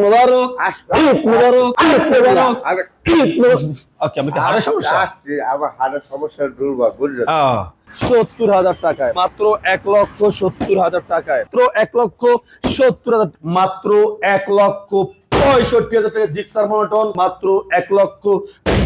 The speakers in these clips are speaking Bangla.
মোবারক ঈদ মোবারক ঈদ মোবারক ঈদ ওকে আমি কি হাড়ের সমস্যা? আমার হাড়ের সমস্যা দুর্বল বুঝলেন? সত্তর হাজার টাকায় মাত্র এক লক্ষ সত্তর হাজার টাকায় মাত্র এক লক্ষ সত্তর হাজার মাত্র এক লক্ষ পঁয়ষট্টি হাজার টাকা জিক্সার মনোটন মাত্র এক লক্ষ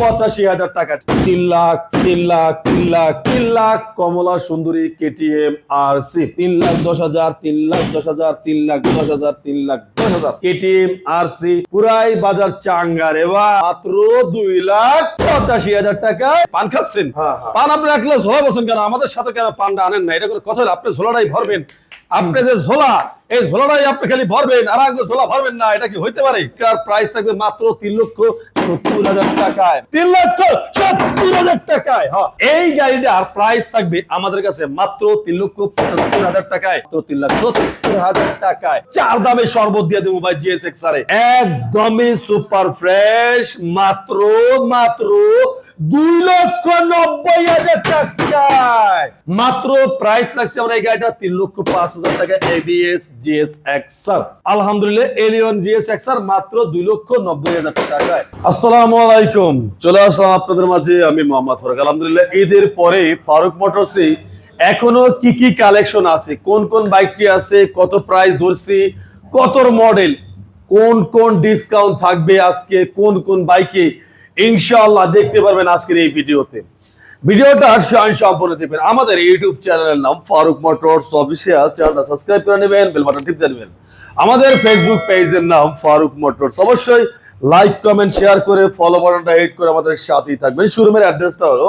পঁচাশি হাজার টাকা। তিন লাখ তিন লাখ তিন লাখ তিন লাখ কমলা সুন্দরী কেটিএম আর সি। তিন লাখ দশ হাজার তিন লাখ দশ হাজার তিন লাখ দশ হাজার তিন লাখ দশ হাজার। কেটিএম আর সি পুরাই বাজার চাঙ্গা রে মাত্র দুই লাখ পঁচাশি হাজার টাকা। পান খাচ্ছেন? হ্যাঁ, হ্যাঁ। পান আপনি এক গ্লাস ঝোলা বসেন কেন? আমাদের সাথে কেন পানটা আনেন না? এটা করে কথা হলো আপনি ঝোলাটাই ভরবেন। আপনি যে ঝোলা, এই ঝোলাটাই আপনি খালি ভরবেন, আর এক ঝোলা ভরবেন না, এটা কি হইতে পারে? এটার প্রাইস থাকবে মাত্র তিন লক্ষ সত্তর হাজার টাকায়। তিন লক্ষ সত্তর হাজার টাকায় হ্যাঁ। এই গাড়িটার প্রাইস থাকবে আমাদের কাছে মাত্র তিন লক্ষ পঁচাত্তর হাজার টাকায়। তো তিন লাখ সত্তর হাজার টাকায়। চার দামে শরবত দিয়ে দেবো ভাই জিএস এক্স আরে। একদমই সুপার ফ্রেশ মাত্র মাত্র দুই লক্ষ টাকায় মাত্র প্রাইস লাগছে আমরা এই গাড়িটা তিন লক্ষ পাঁচ হাজার টাকা এবিএস জিএস এক্সার আলহামদুলিল্লাহ এলিয়ন জিএস এক্সার মাত্র দুই লক্ষ নব্বই হাজার টাকায়। আসসালামু আলাইকুম। চলে আসলাম আপনাদের মাঝে, আমি মোহাম্মদ ফারুক। আলহামদুলিল্লাহ, ঈদের পরে ফারুক মোটরসে এখনও কি কি কালেকশন আছে, কোন কোন বাইকটি আছে, কত প্রাইস ধরছি কত মডেল কোন কোন ডিসকাউন্ট থাকবে আজকে, কোন কোন বাইকে, ইনশাআল্লাহ দেখতে পারবেন আজকের এই ভিডিওতে। ভিডিওটা সম্পূর্ণ দেখবেন। আমাদের ইউটিউব চ্যানেলের নাম ফারুক মোটরস অফিসিয়াল। চ্যানেলটা সাবস্ক্রাইব করে নেবেন বেল টিপতে নেবেন আমাদের ফেসবুক পেজের নাম ফারুক মোটরস। অবশ্যই লাইক কমেন্ট শেয়ার করে ফলো বাটনটা হিট করে আমাদের সাথেই থাকবেন। শোরুমের অ্যাড্রেসটা হলো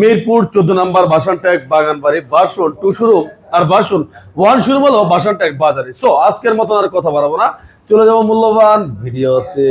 মিরপুর চোদ্দ নম্বর বাসান ট্যাগ বাগানবাড়ি বাসন টু শোরুম আর বাসন ওয়ান শোরুম হলো বাসান ট্যাগ বাজারে। সো আজকের মতন আর কথা বাড়াবো না। চলে যাব মূল্যবান ভিডিওতে।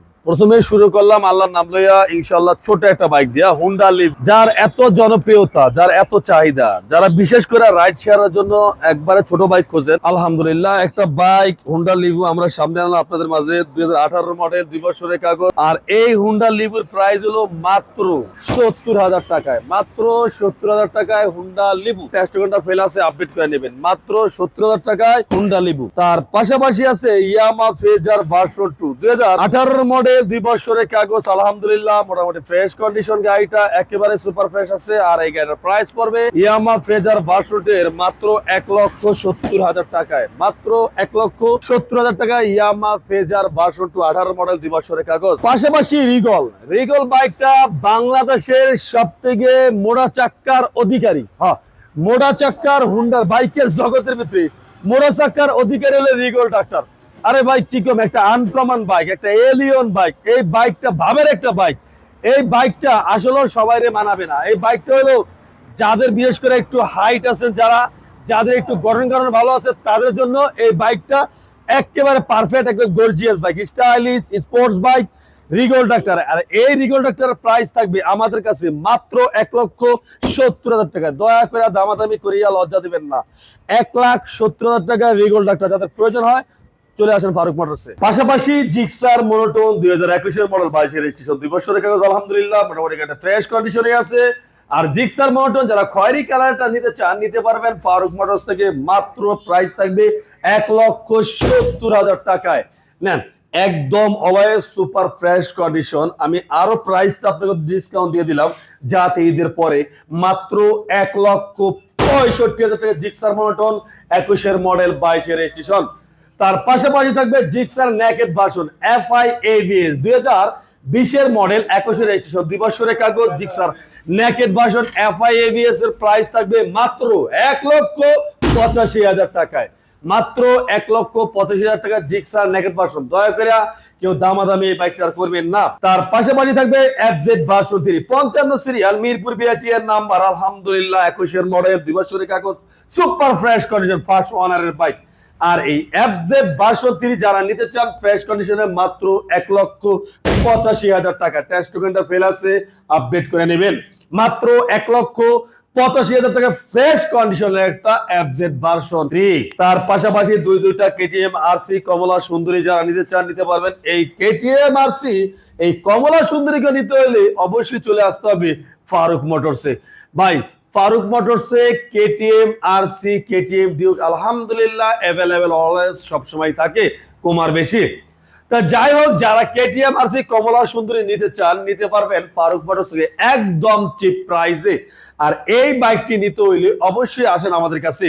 প্রথমে শুরু করলাম আল্লাহর নাম লইয়া ইনশাল্লাহ ছোট একটা বাইক দিয়া হুন্ডা লিভ যার এত জনপ্রিয়তা, যার এত চাহিদা, যারা বিশেষ করে রাইড শেয়ারের জন্য একবারে ছোট বাইক খোঁজেন, আলহামদুলিল্লাহ একটা বাইক হুন্ডা লিভু আমরা সামনে আনলাম আপনাদের মাঝে, দুই মডেল দুই বছরের কাগজ। আর এই হুন্ডা লিভুর প্রাইস হলো মাত্র সত্তর হাজার টাকায়, মাত্র সত্তর হাজার টাকায় হুন্ডা লিবু টেস্ট ঘণ্টা ফেল আছে আপডেট করে নেবেন। মাত্র সত্তর হাজার টাকায় হুন্ডা লিবু তার পাশাপাশি আছে ইয়ামা ফেজার ভার্সন টু দুই হাজার মডেল দুই কাগজ, আলহামদুলিল্লাহ, মোটামুটি ফ্রেশ কন্ডিশন গাড়িটা একেবারে সুপার ফ্রেশ আছে। আর এই প্রাইস পড়বে ইয়ামা ফ্রেজার মাত্র এক লক্ষ সত্তর হাজার টাকায়। মাত্র এক লক্ষ সত্তর হাজার টাকায় ইয়ামা টু আঠারো মডেল কাগজ। পাশাপাশি রিগল রিগল বাইকটা বাংলাদেশের সব থেকে মোড়া চাক্কার অধিকারী। হ্যাঁ মোড়া চাক্কার হুন্ডার বাইকের জগতের ভিতরে। মোড়া চাক্কার অধিকারী হলো রিগল ডাক্তার আরে ভাই, কি কম, একটা আনকমন বাইক একটা এলিয়ন বাইক এই বাইকটা ভাবের একটা বাইক এই বাইকটা আসলে সবাই মানাবে না। এই বাইকটা হলো যাদের বিশেষ করে একটু হাইট আছে যারা, যাদের একটু গঠন গঠন ভালো আছে, তাদের জন্য এই বাইকটা একেবারে পারফেক্ট একটা gorgeous bike stylish sports bike regal doctor আর এই রিগল ডাক্তারের প্রাইস থাকবে আমাদের কাছে মাত্র এক লক্ষ সত্তর হাজার টাকা। দয়া করে দামাদামি করিয়া লজ্জা দিবেন না। এক লাখ সত্তর হাজার টাকা রিগল ডাক্তার যাদের প্রয়োজন হয় চলে আসেন ফারুক মোটরসে। পাশাপাশি জিক্সার, মনোটোন দুই হাজার একুশের মডেল বাইশের রেজিস্ট্রেশন, দুই বছরের কাগজ, আলহামদুলিল্লাহ, মোটামুটি একটা ফ্রেশ কন্ডিশনে আছে। আর জিক্সার, মনোটোন, যারা খয়েরি কালারটা নিতে চান, নিতে পারবেন ফারুক মোটরস থেকে মাত্র প্রাইস থাকবে এক লক্ষ সত্তর হাজার টাকায়। নেন, একদম অলওয়েজ সুপার ফ্রেশ কন্ডিশন আমি আরও প্রাইসটা আপনাকে ডিসকাউন্ট দিয়ে দিলাম, যাতে ঈদের পরে মাত্র এক লক্ষ পঁয়ষট্টি হাজার টাকা জিক্সার, মনোটন একুশের মডেল বাইশের রেজিস্ট্রেশন। তার পাশাপাশি থাকবে Gixxer naked version F I ABS দুই হাজার বিশের মডেল একুশের রেজিস্ট্রেশন দুই বছরের কাগজ, Gixxer naked version F I ABS এর প্রাইস থাকবে মাত্র এক লক্ষ পঁচাশি হাজার টাকায়। মাত্র এক লক্ষ পঁচাশি হাজার টাকা জিক্সার নেকেট ভার্সন। দয়া করে কেউ দামাদামি এই বাইকটা করবেন না। তার পাশাপাশি থাকবে এফ জেড ভার্সন থ্রি পঞ্চান্ন সিরিয়াল মিরপুর বিআটি এর নাম্বার আলহামদুলিল্লাহ, একুশের মডেল দুই বছরের কাগজ সুপার ফ্রেশ কন্ডিশন ফার্স্ট ওয়ানারের বাইক আর এই এফজেড ভার্সন থ্রি যারা নিতে চান ফ্রেশ কন্ডিশনে মাত্র এক লক্ষ পঁচাশি হাজার টাকা। টেস্ট টোকেনটা ফেল আছে আপডেট করে নেবেন। মাত্র এক লক্ষ পঁচাশি হাজার টাকা ফ্রেশ কন্ডিশনের একটা অ্যাবজেট ভার্সন থ্রি তার পাশাপাশি দুই দুইটা কেটিএম আরসি কমলা, সুন্দরী যারা নিতে চান, নিতে পারবেন। এই কেটিএম আরসি এই কমলা, সুন্দরীকে নিতে হলে অবশ্যই চলে আসতে হবে ফারুক মোটরসে। ভাই ফারুক মোটরসে কেটিএম, আরসি, কেটিএম, ডিউক আলহামদুলিল্লাহ অ্যাভেলেবেল অলওয়েজ সবসময় থাকে কমার বেশি। তা যাই হোক, যারা কেটিএম আর সি কমলা, সুন্দরী নিতে চান, নিতে পারবেন ফারুক মোটরস থেকে একদম চিপ প্রাইসে আর এই বাইকটি নিতে হইলে অবশ্যই আসেন আমাদের কাছে।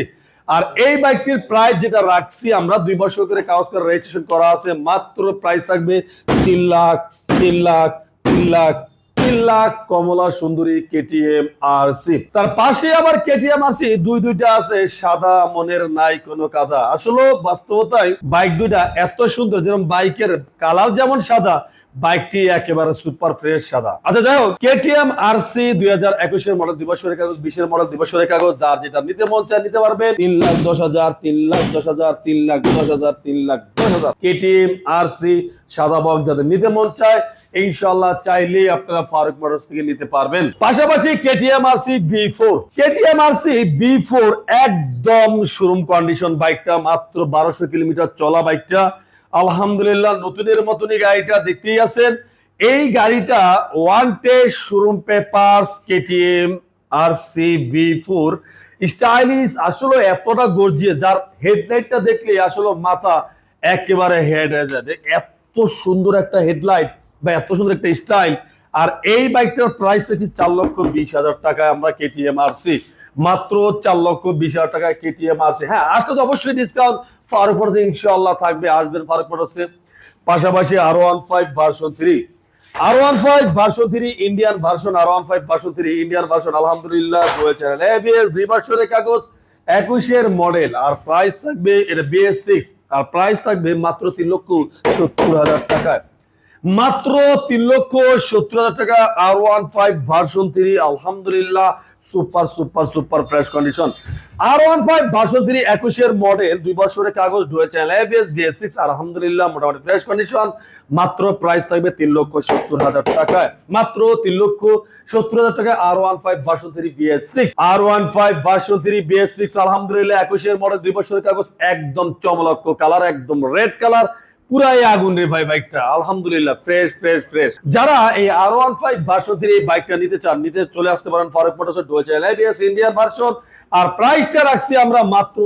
আর এই বাইকটির প্রাইস যেটা রাখছি আমরা, দুই বছর করে কাগজ করে রেজিস্ট্রেশন করা আছে, মাত্র প্রাইস থাকবে তিন লাখ তিন লাখ তিন লাখ তিন লাখ কমলা সুন্দরী কেটিএম আর সি। তার পাশে আবার কেটিএম আসি দুই দুইটা আছে, সাদা মনের নাই কোনো কাদা। আসলে বাস্তবতায় বাইক দুইটা এত সুন্দর, যেরকম বাইকের কালার যেমন সাদা বাইকটি একেবারে সুপার ফ্রেশ সাদা। আচ্ছা যাই হোক কেটিএম আর সি দুই হাজার একুশের মডেল দিবসের কাগজ, বিশের মডেল দিবসের কাগজ, যার যেটা নিতে মন চায় নিতে পারবে তিন লাখ দশ হাজার, তিন লাখ দশ হাজার, তিন লাখ দশ হাজার, তিন লাখ দশ হাজার। কেটিএম আর সি সাদা বক যাদের নিতে মন চায় ইনশাল্লাহ চাইলেই আপনারা ফারুক মোটরস থেকে নিতে পারবেন। পাশাপাশি KTM R C B four KTM R C B four একদম শোরুম কন্ডিশন বাইকটা মাত্র বারোশো কিলোমিটার চলা বাইকটা আলহামদুলিল্লাহ, নতুনের মতনই গাড়িটা দেখতেই আছেন। এই গাড়িটা one test showroom papers, KTM, R C B four. Stylish, আসলে এতটা গর্জিয়ে যার হেডলাইটটা দেখলে আসলে মাথা একেবারে হেড হয়ে যায়। এত সুন্দর একটা হেডলাইট বা এত সুন্দর একটা স্টাইল। আর এই বাইকটার প্রাইস হচ্ছে চার লক্ষ বিশ হাজার টাকায়, আমরা কেটিএম আরসি মাত্র চার লক্ষ বিশ হাজার টাকায় কেটিএম আরসি হ্যাঁ আসলে তো অবশ্যই ডিসকাউন্ট ফারুক মোটরসে ইনশাআল্লাহ থাকবে, আসবেন ফারুক মোটরসে পাশাপাশি R one five version three R one five version three Indian version R one five version three Indian version আলহামদুলিল্লাহ রয়েছে এবিএস দুই বছরের কাগজ, একুশের মডেল আর প্রাইস থাকবে, এটা বিএস সিক্স আর প্রাইস থাকবে মাত্র তিন লক্ষ সত্তর হাজার টাকায়। মাত্র তিন লক্ষ সত্তর হাজার টাকা R one five version three আলহামদুলিল্লাহ। Super super super fresh condition R one five version three একুশের মডেল দুই বছরের কাগজ ডুয়েছে এবিএস বিএস সিক্স আলহামদুলিল্লাহ, মোটামুটি ফ্রেশ কন্ডিশন মাত্র প্রাইস থাকবে তিন লক্ষ সত্তর হাজার টাকায়। মাত্র তিন লক্ষ সত্তর হাজার টাকায় R one five version three BS six R one five version three BS six আলহামদুলিল্লাহ, একুশের মডেল দুই বছরের কাগজ, একদম চমলক্ষ কালার একদম রেড কালার পুরাই আগুন রে ভাই বাইকটা আলহামদুলিল্লাহ ফ্রেশ ফ্রেশ ফ্রেশ যারা এই R one five version three এই বাইকটা নিতে চান, নিতে চলে আসতে পারেন Farooq motors dual Indian version আর প্রাইসটা রাখছি আমরা মাত্র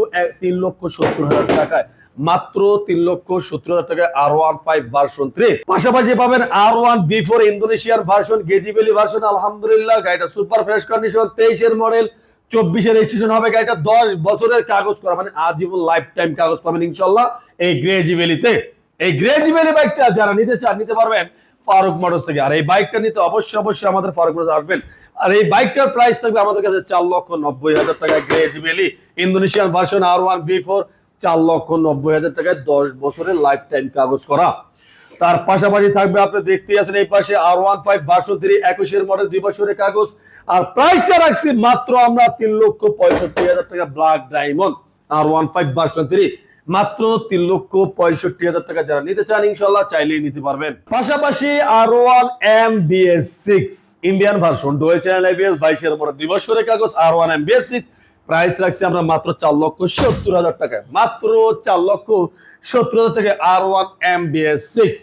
তিন লক্ষ সত্তর হাজার টাকায়। মাত্র তিন লক্ষ সত্তর হাজার টাকায় R one five version three পাশাপাশি পাবেন আর ওয়ান বি ফোর ইন্দোনেশিয়ার ভার্সন গেজিবেলি ভার্সন আলহামদুলিল্লাহ, গাড়িটা সুপার ফ্রেশ কন্ডিশন তেইশের মডেল চব্বিশের রেজিস্ট্রেশন হবে গাড়িটা। দশ বছরের কাগজ করা মানে আজীবন লাইফ টাইম কাগজ পাবেন ইনশাল্লাহ এই গ্রেজিবেলিতে এই গ্রেজিবেলি বাইকটা যারা নিতে চান, নিতে পারবেন ফারুক মোটরস থেকে। আর এই বাইকটা নিতে অবশ্যই অবশ্যই আমাদের ফারুক মোটরস আসবেন। আর এই বাইকটার প্রাইস থাকবে আমাদের কাছে চার লক্ষ নব্বই হাজার টাকা গ্রেজিবেলি Indonesian version R one B four চার লক্ষ নব্বই হাজার টাকায় দশ বছরের লাইফ টাইম কাগজ করা। তার পাশাপাশি থাকবে, আপনি দেখতে আছেন এই পাশে R one five version three একুশের মডেল দুই বছরের কাগজ। আর প্রাইসটা রাখছি মাত্র আমরা তিন লক্ষ পঁয়ষট্টি হাজার টাকা black diamond R one five version three মাত্র তিন লক্ষ পঁয়ষট্টি হাজার টাকা যারা নিতে চান ইনশাল্লাহ চাইলেই নিতে পারবেন। পাশাপাশি R one M BS six Indian version dual channel ABS বাইশের মডেল দুই বছরের কাগজ R one M BS six price রাখছি আমরা মাত্র চার লক্ষ সত্তর হাজার টাকায়। মাত্র চার লক্ষ সত্তর হাজার টাকায় R one M BS six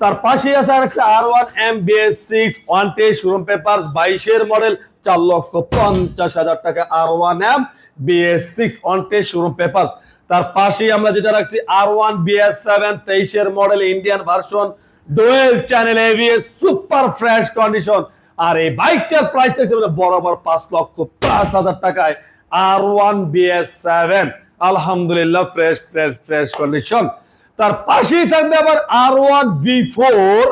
তার পাশে আছে আর একটা R one M BS six one টে শোরুম পেপার বাইশের মডেল চার লক্ষ পঞ্চাশ হাজার টাকা R one M BS six one টে শোরুম পেপার তার পাশেই আমরা যেটা রাখছি আর ওয়ান বিএস সেভেন তেইশের model Indian version dual channel ABS super fresh condition আর এই বাইকটার প্রাইস থাকছে বরাবর পাঁচ লক্ষ পাঁচ হাজার টাকায় আর ওয়ান বিএস সেভেন আলহামদুলিল্লাহ ফ্রেশ ফ্রেশ ফ্রেশ কন্ডিশন তার পাশেই থাকবে আবার R one B four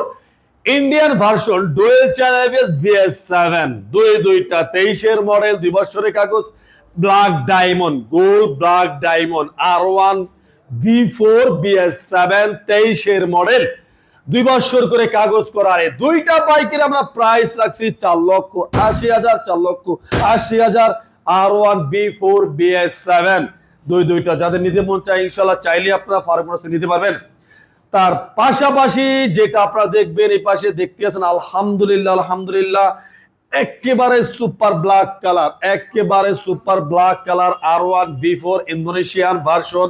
Indian version dual channel ABS BS seven দুই, দুইটা, তেইশের মডেল দুই বছরের কাগজ। Black diamond gold black diamond R one B four BS seven তেইশের মডেল দুই বছর করে কাগজ করার দুইটা বাইকের আমরা প্রাইস রাখছি চার লক্ষ আশি হাজার, চার লক্ষ আশি হাজার R one V four BS seven দুই দুইটা যাদের নিতে মন চায় ইনশাল্লাহ চাইলে আপনারা ফার্মাসি নিতে পারবেন। তার পাশাপাশি যেটা আপনারা দেখবেন, এই পাশে দেখতে আছেন, আলহামদুলিল্লাহ আলহামদুলিল্লাহ একেবারে সুপার ব্ল্যাক কালার, একেবারে সুপার ব্ল্যাক কালার আর one B four Indonesian version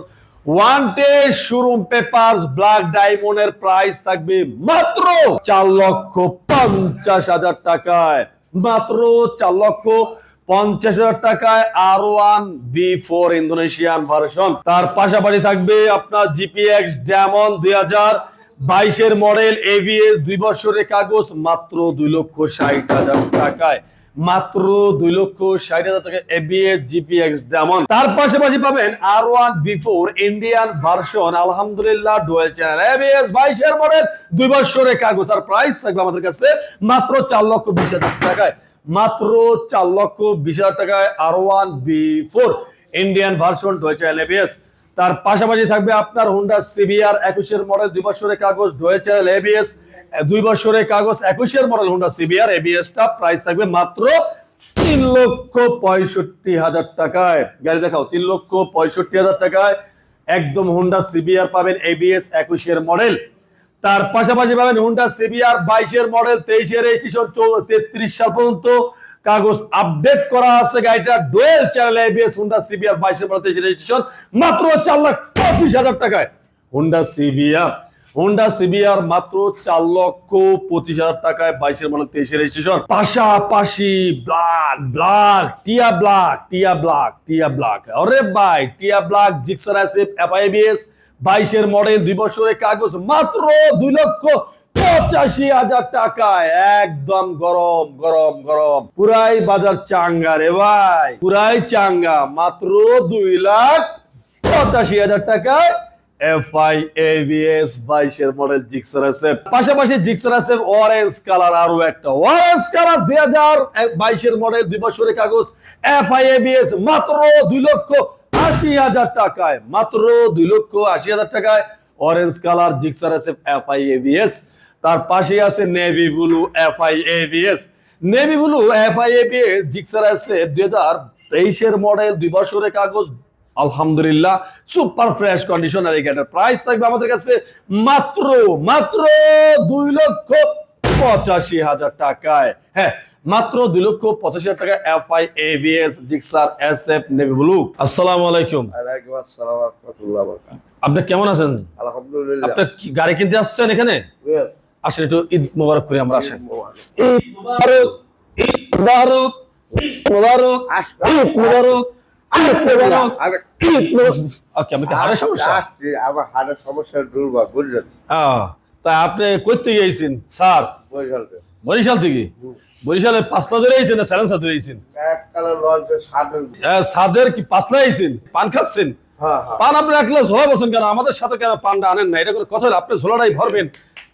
showroom papers black ডায়মন্ডের প্রাইস থাকবে মাত্র চার লক্ষ পঞ্চাশ হাজার টাকায়। মাত্র চার লক্ষ পঞ্চাশ হাজার টাকায় বি ফোর ইন্দোনেশিয়ান তার পাশাপাশি থাকবে আপনার জিপিএক্স ড্যামন দুই হাজার বাইশের মডেল এবিএস দুই বছরের কাগজ, মাত্র দুই লক্ষ ষাট হাজার টাকায়। মাত্র দুই লক্ষ ষাট হাজার টাকা এবিএস জিপিএক্স ডেমন তার পাশাপাশি পাবেন R one V four Indian version আলহামদুলিল্লাহ ডুয়েল চ্যানেল এবিএস বাইশের মডেল, দুই বছরের কাগজ। আর প্রাইস থাকবে আমাদের কাছে মাত্র চার লক্ষ বিশ হাজার টাকায়। মাত্র চার লক্ষ বিশ হাজার টাকায় R one V four Indian version dual channel ABS তার পাশাপাশি থাকবে আপনার হুন্ডা সিবিআর একুশের মডেল দুই বছরের কাগজ ডুয়েল চ্যানেল এবিএস দুই বছরের কাগজ, একুশের মডেল হুন্ডা সিবিআর এবিএসটা প্রাইস থাকবে মাত্র তিন লক্ষ পঁয়ষট্টি হাজার টাকায়। গাড়ি দেখাও, তিন লক্ষ পঁয়ষট্টি হাজার টাকায় একদম হুন্ডা সিবিআর পাবেন এবিএস একুশের মডেল তার পাশাপাশি পাবেন হুন্ডা সিবিআর বাইশের মডেল তেইশের রেজিস্ট্রেশন তেত্রিশ সাল পর্যন্ত। কাগজ আপডেট করা আছে, গাড়িটা dual channel ABS Honda CBR বাইশের মডেল তেইশের রেজিস্ট্রেশন মাত্র চার লাখ পঁচিশ হাজার টাকায়। হুন্ডা সিবিআর হোন্ডা সিবিআর মাত্র চার লক্ষ পঁচিশ হাজার টাকায় বাইশের মডেল তেইশের রেজিস্ট্রেশন পাশাপাশি ব্ল্যাক ব্ল্যাক টিয়া ব্ল্যাক টিয়া ব্ল্যাক টিয়া ব্ল্যাক অরে ভাই, টিয়া ব্ল্যাক জিক্সার অ্যাসিপ এফআইবিএস বাইশের মডেল দুই বছরের কাগজ, মাত্র দুই লক্ষ পঁচাশি হাজার টাকায়, একদম গরম গরম গরম। পুরাই বাজার চাঙ্গা রে ভাই, পুরাই চাঙ্গা। মাত্র দুই লাখ পঁচাশি হাজার টাকায় জিক্সার অরেঞ্জ কালার আরও একটা। অরেঞ্জ কালার বাইশের মডেল দুই বছরের কাগজ মাত্র দুই লক্ষ আশি হাজার টাকায়। মাত্র দুই লক্ষ আশি হাজার টাকায় অরেঞ্জ কালার জিক্সার আছে এফআই এভিএস তার পাশে আছে navy blue FI ABS navy blue FI ABS Gixxer আছে দুই হাজার তেইশের মডেল দুই বছরের কাগজ আলহামদুলিল্লাহ সুপার ফ্রেশ কন্ডিশন আর এই গাড়িটার প্রাইস থাকবে আমাদের কাছে মাত্র মাত্র দুই লক্ষ পঁচাশি হাজার টাকায়। হ্যাঁ মাত্র দুই লক্ষ পঁচাশি হাজার টাকা F I ABS Gixxer S F navy blue আসসালামু আলাইকুম। আপনি কেমন আছেন? আলহামদুলিল্লাহ। আপনি গাড়ি কিনতে আসছেন এখানে. আসেন একটু ঈদ মোবারক করে আমরা আসেন। ঈদ মোবারক। ঈদ মোবারক ঈদ মোবারক ঈদ মোবারক আপনি স্যার? বরিশাল থেকে। বরিশালে পাঁচলা ধরে আইছেন না আইছেন? সাদের কি পাঁচলা আইছেন? পান খাচ্ছেন? হ্যাঁ হ্যাঁ। পান আপনি এক গ্লাস ঝোলা বসেন কেন? আমাদের সাথে কেন পানটা আনেন না? এটা করে কথা হলো? আপনি ঝোলাটাই ভরবেন।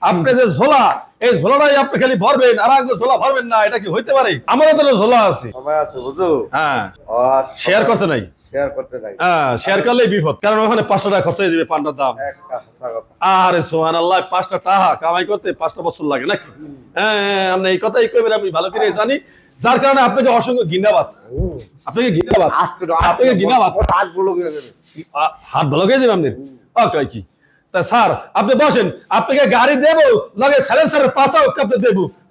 আপনি যে ঝোলা এই ঝোলাটাই আপনি খালি ভরবেন আর গ্লাস ঝোলা ভরবেন না এটা কি হইতে পারে? আমাদের তো ঝোলা আছে। আছে বুঝো? হ্যাঁ। শেয়ার করতে নাই? শেয়ার করতে নাই। হ্যাঁ শেয়ার করলেই বিপদ কারণ ওখানে পাঁচশো টাকা খরচ হয়ে যাবে পানটার দাম। একটা হাসা কথা। আরে সোহান আল্লাহ পাঁচটা টাকা কামাই করতে পাঁচটা বছর লাগে নাকি? হ্যাঁ হ্যাঁ, আপনি এই কথাই কইবেন আমি ভালো করে জানি। যার কারণে আপনাকে অসংখ্য আপনাকে আপনাকে গেছে। আ- হাত ভালো আপনি? কি? তা স্যার আপনি বসেন। আপনাকে গাড়ি দেবো লগে স্যালেন্সারের পাশাও আপনি দেবো।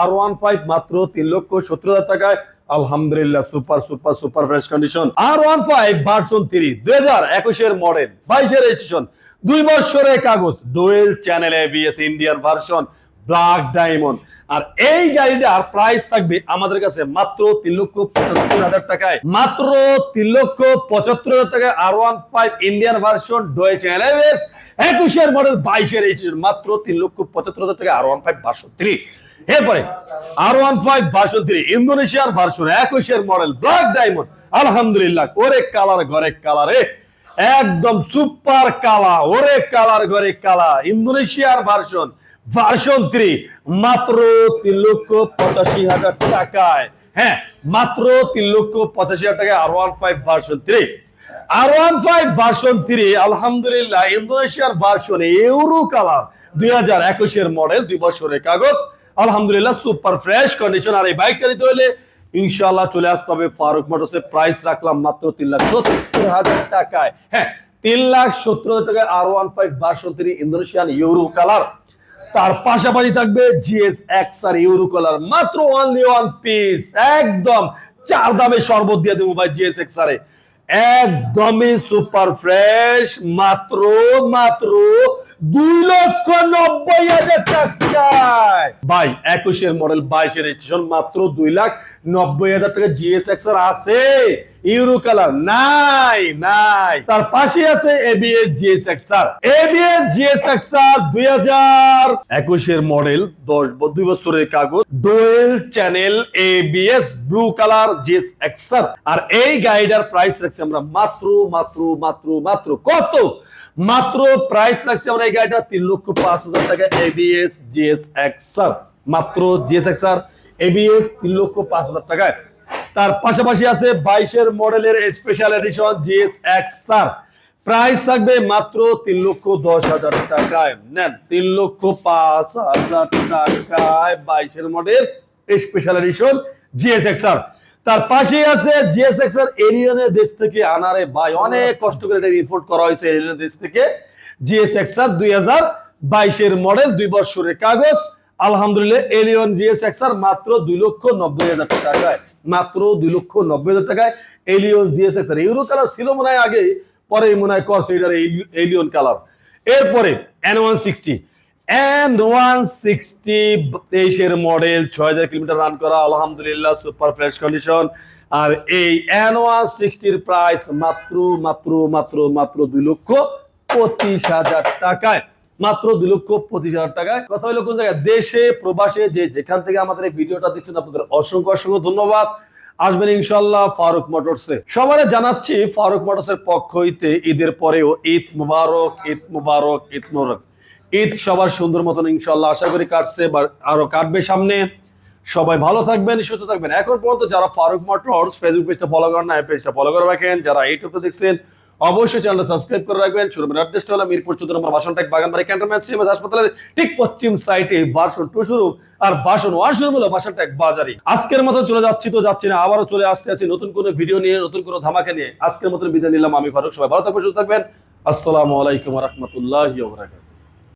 আর ওয়ান ফাইভ মাত্র তিন লক্ষ সত্তর হাজার টাকায়। আলহামদুলিল্লাহ super super super fresh condition আর ওয়ান ফাইভ ভার্সন থ্রি দুই হাজার একুশের মডেল বাইশের রেজিস্ট্রেশন দুই বছরের কাগজ dual channel ABS Indian version black diamond আর এই গাড়িটার প্রাইস থাকবে আমাদের কাছে মাত্র তিন লক্ষ পঁচাত্তর হাজার টাকায়। মাত্র তিন লক্ষ পঁচাত্তর হাজার টাকায় আর one five Indian version dual channel ABS একুশের মডেল বাইশের রেজিস্ট্রেশন মাত্র তিন লক্ষ পঁচাত্তর হাজার টাকা আর ওয়ান ফাইভ ভার্সন থ্রি এরপরে আর ওয়ান ফাইভ ভার্সন থ্রি ইন্দোনেশিয়ার ভার্সন একুশের মডেল ব্ল্যাক ডায়মন্ড আলহামদুলিল্লাহ, ওরে কালার ঘরে কালারে একদম সুপার কালা ওরে কালার ঘরে কালা ইন্দোনেশিয়ার ভার্সন ভার্সন থ্রি মাত্র তিন লক্ষ পঁচাশি হাজার টাকায় হ্যাঁ মাত্র তিন লক্ষ পঁচাশি হাজার টাকা আর ওয়ান ফাইভ ভার্সন থ্রি আর ওয়ান ফাইভ ভার্সন থ্রি আলহামদুলিল্লাহ ইন্দোনেশিয়ার ভার্সন ইউরো কালার দুই হাজার একুশের মডেল দুই বছরের কাগজ আলহামদুলিল্লাহ সুপার ফ্রেশ কন্ডিশন আর এই বাইকটা নিতে হলে ইনশাআল্লাহ চলে আসতে হবে ফারুক মোটরসের প্রাইস রাখলাম মাত্র তিন লাখ সত্তর হাজার টাকায়। হ্যাঁ তিন লাখ সত্তর হাজার টাকায় আর one five version Indonesian euro colour তার পাশাপাশি থাকবে GS X R euro colour মাত্র অনলি ওয়ান পিস একদম চার দামে শরবত দিয়ে দেবো ভাই জিএস এক্স আরে। একদমই সুপার ফ্রেশ মাত্র মাত্র দুই লক্ষ নব্বই হাজার টাকায়। ভাই, একুশের মডেল, বাইশের রেজিস্ট্রেশন মাত্র দুই লাখ নব্বই হাজার টাকা জিএস এক্স আর আছে। ইউরো কালার নাই নাই। তার পাশে আছে ABS GS X R. ABS GS X R দুই হাজার একুশের মডেল, দশ দুই বছরের কাগজ dual channel ABS blue colour GS X R. আর এই গাড়িটার প্রাইস রাখছি আমরা মাত্র মাত্র মাত্র মাত্র কত? মাত্র প্রাইস রাখছি আমরা এই গাড়িটা তিন লক্ষ পাঁচ হাজার টাকা এবিএস জিএস এক্স আর মাত্র জিএস এক্স আর এবিএস তিন লক্ষ পাঁচ হাজার টাকায়। তার পাশাপাশি আছে বাইশের মডেলের special edition GS X R price থাকবে মাত্র তিন লক্ষ দশ হাজার টাকায়। নেন, তিন লক্ষ পাঁচ হাজার টাকায় বাইশের model special edition GS X R তার পাশে আছে জিএস এক্স আর এরিয়নের দেশ থেকে আনারে ভাই অনেক কষ্ট করে এটা রিপোর্ট করা হয়েছে এরিয়নের দেশ থেকে। জিএস এক্স আর দুই হাজার বাইশের মডেল দুই বছরের কাগজ। আলহামদুলিল্লাহ এলিয়ন জিএস এক্সআর মাত্র দুই লক্ষ নব্বই হাজার টাকায় মাত্র দুই লক্ষ নব্বই হাজার টাকায় alien GS X R euro colour ছিল মনে হয় আগে পরে মনে হয় করছে এটার এলিয়ন কালার এরপরে N one sixty N one sixty তেইশের মডেল ছয় হাজার কিলোমিটার রান করা, আলহামদুলিল্লাহ সুপার ফ্রেশ কন্ডিশন আর এই এন ওয়ান সিক্সটির প্রাইস মাত্র মাত্র মাত্র মাত্র দুই লক্ষ পঁচিশ হাজার টাকায়। মাত্র দুই লক্ষ পঁচিশ হাজার টাকায়। কথা হলো কোন জায়গায়? দেশে, প্রবাসে, যে যেখান থেকে আমাদের এই ভিডিওটা দেখছেন, আপনাদের অসংখ্য অসংখ্য ধন্যবাদ। আসবেন ইনশাল্লাহ ফারুক মোটরসে সবারে জানাচ্ছি, ফারুক মোটরসের পক্ষ হইতে ঈদের পরেও ঈদ মুবারক ঈদ মুবারক ঈদ মুবারক। ঈদ সবার সুন্দর মতন ইনশাল্লাহ আশা করি কাটছে বা আরও কাটবে সামনে। সবাই ভালো থাকবেন, সুস্থ থাকবেন। এখন পর্যন্ত যারা ফারুক মোটরস ফেসবুক পেজটা ফলো করেন না পেজটা ফলো করে রাখেন। যারা ইউটিউবে দেখছেন, অবশ্যই চ্যানেলটা সাবস্ক্রাইব করে রাখবেন। শোরুমের অ্যাড্রেসটা হলো মিরপুর চোদ্দ নম্বর বাসনটেক বাগানবাড়ি, ক্যান্টনমেন্ট সিএমএস হাসপাতালের ঠিক পশ্চিম সাইটে ভার্সন টু শুরু আর ভার্সন ওয়ান শুরু হলো বাসনটেক বাজারে। আজকের মতো চলে যাচ্ছি তো যাচ্ছি না, আবারও চলে আসতে আছি নতুন কোনো ভিডিও নিয়ে, নতুন কোনো ধামাকা নিয়ে। আজকের মতন বিদায় নিলাম আমি ফারুক, সবাই ভালো থাকবেন, সুস্থ থাকবেন। আসসালামু আলাইকুম রহমতুল্লাহ